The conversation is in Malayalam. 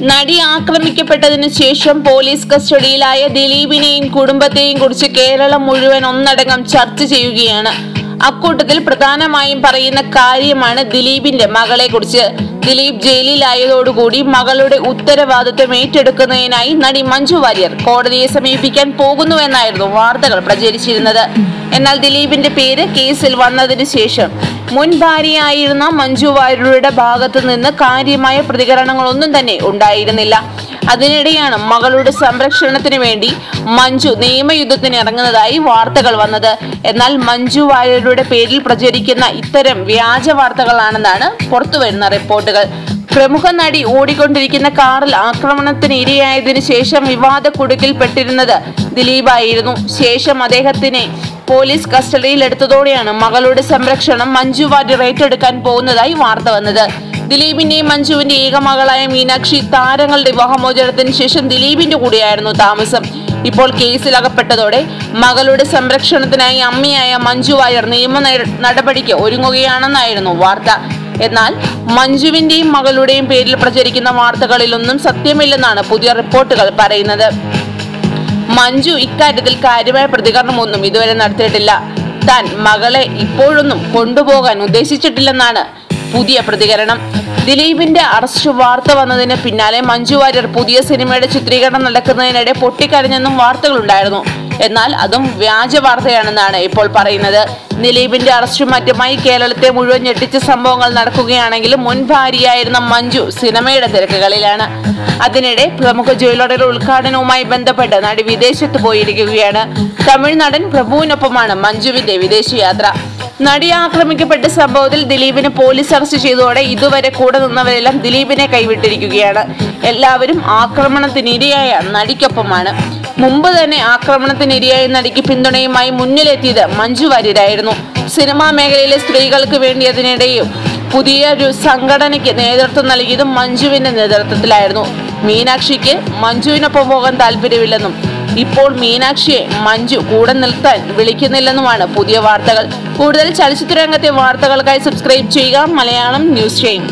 നടി ആക്രമിക്കപ്പെട്ടതിന് ശേഷം പോലീസ് കസ്റ്റഡിയിലായ ദിലീപിനെയും കുടുംബത്തെയും കുറിച്ച് കേരളം മുഴുവൻ ഒന്നടങ്കം ചർച്ച ചെയ്യുകയാണ്. അക്കൂട്ടത്തിൽ പ്രധാനമായും പറയുന്ന കാര്യമാണ് ദിലീപിന്റെ മകളെ കുറിച്ച്. ദിലീപ് ജയിലിലായതോടുകൂടി മകളുടെ ഉത്തരവാദിത്വം ഏറ്റെടുക്കുന്നതിനായി നടി മഞ്ജു വാര്യർ കോടതിയെ സമീപിക്കാൻ പോകുന്നുവെന്നായിരുന്നു വാർത്തകൾ പ്രചരിച്ചിരുന്നത്. എന്നാൽ ദിലീപിന്റെ പേര് കേസിൽ വന്നതിന് ശേഷം മുൻ ഭാര്യയായിരുന്ന മഞ്ജു വാര്യരുടെ ഭാഗത്തു നിന്ന് കാര്യമായ പ്രതികരണങ്ങളൊന്നും തന്നെ ഉണ്ടായിരുന്നില്ല. അതിനിടെയാണ് മകളുടെ സംരക്ഷണത്തിന് വേണ്ടി മഞ്ജു നിയമയുദ്ധത്തിന് ഇറങ്ങുന്നതായി വാർത്തകൾ വന്നത്. എന്നാൽ മഞ്ജു വാര്യരുടെ പേരിൽ പ്രചരിക്കുന്ന ഇത്തരം വ്യാജ വാർത്തകളാണെന്നാണ് പുറത്തുവരുന്ന റിപ്പോർട്ടുകൾ. പ്രമുഖ നടി ഓടിക്കൊണ്ടിരിക്കുന്ന കാറിൽ ആക്രമണത്തിന് ഇരയായതിനു ശേഷം വിവാദ കുടുക്കിൽപ്പെട്ടിരുന്നത് ദിലീപായിരുന്നു. ശേഷം അദ്ദേഹത്തിനെ പോലീസ് കസ്റ്റഡിയിലെടുത്തതോടെയാണ് മകളുടെ സംരക്ഷണം മഞ്ജു വാര്യർ ഏറ്റെടുക്കാൻ പോകുന്നതായി വാർത്ത വന്നത്. ദിലീപിന്റെയും മഞ്ജുവിന്റെ ഏകമകളായ മീനാക്ഷി താരങ്ങളുടെ വിവാഹമോചനത്തിന് ശേഷം ദിലീപിന്റെ കൂടെയായിരുന്നു താമസം. ഇപ്പോൾ കേസിൽ അകപ്പെട്ടതോടെ മകളുടെ സംരക്ഷണത്തിനായി അമ്മയായ മഞ്ജു വാര്യർ നിയമ നടപടിക്ക് ഒരുങ്ങുകയാണെന്നായിരുന്നു വാർത്ത. എന്നാൽ മഞ്ജുവിന്റെയും മകളുടെയും പേരിൽ പ്രചരിക്കുന്ന വാർത്തകളിലൊന്നും സത്യമില്ലെന്നാണ് പുതിയ റിപ്പോർട്ടുകൾ പറയുന്നത്. മഞ്ജു ഇക്കാര്യത്തിൽ കാര്യമായ പ്രതികരണമൊന്നും ഇതുവരെ നടത്തിയിട്ടില്ല. താൻ മകളെ ഇപ്പോഴൊന്നും കൊണ്ടുപോകാൻ ഉദ്ദേശിച്ചിട്ടില്ലെന്നാണ് പുതിയ പ്രതികരണം. ദിലീപിന്റെ അറസ്റ്റ് വാർത്ത വന്നതിന് പിന്നാലെ മഞ്ജു വാര്യർ പുതിയ സിനിമയുടെ ചിത്രീകരണം നടക്കുന്നതിനിടെ പൊട്ടിക്കരഞ്ഞെന്നും വാർത്തകളുണ്ടായിരുന്നു. എന്നാൽ അതും വ്യാജ വാർത്തയാണെന്നാണ് ഇപ്പോൾ പറയുന്നത്. ദിലീപിന്റെ അറസ്റ്റും മറ്റുമായി കേരളത്തെ മുഴുവൻ ഞെട്ടിച്ച സംഭവങ്ങൾ നടക്കുകയാണെങ്കിലും മുൻ ഭാര്യയായിരുന്ന മഞ്ജു സിനിമയുടെ തിരക്കുകളിലാണ്. അതിനിടെ പ്രമുഖ ജ്വല്ലറിയുടെ ഉദ്ഘാടനവുമായി ബന്ധപ്പെട്ട് നടി വിദേശത്ത് പോയിരിക്കുകയാണ്. തമിഴ്നാടൻ പ്രഭുവിനൊപ്പമാണ് മഞ്ജുവിന്റെ വിദേശയാത്ര നടി ആക്രമിക്കപ്പെട്ട സംഭവത്തിൽ ദിലീപിനെ പോലീസ് അറസ്റ്റ് ചെയ്തതോടെ ഇതുവരെ കൂടെ നിന്നവരെല്ലാം ദിലീപിനെ കൈവിട്ടിരിക്കുകയാണ്. എല്ലാവരും ആക്രമണത്തിനിരയായ നടിക്കൊപ്പമാണ്. മുമ്പ് തന്നെ ആക്രമണത്തിനിരയായ നടിക്ക് പിന്തുണയുമായി മുന്നിലെത്തിയത് മഞ്ജു വാര്യരായിരുന്നു. സിനിമാ മേഖലയിലെ സ്ത്രീകൾക്ക് വേണ്ടി പുതിയ ഒരു സംഘടനയ്ക്ക് നേതൃത്വം നൽകിയതും മഞ്ജുവിന്റെ നേതൃത്വത്തിലായിരുന്നു. മീനാക്ഷിക്ക് മഞ്ജുവിനൊപ്പം പോകാൻ താല്പര്യമില്ലെന്നും ഇപ്പോൾ മീനാക്ഷിയെ മഞ്ജു കൂടെ നിർത്താൻ വിളിക്കുന്നില്ലെന്നുമാണ് പുതിയ വാർത്തകൾ. കൂടുതൽ ചലച്ചിത്ര രംഗത്തെ വാർത്തകൾക്കായി സബ്സ്ക്രൈബ് ചെയ്യുക. മലയാളം ന്യൂസ് ചെയ്യും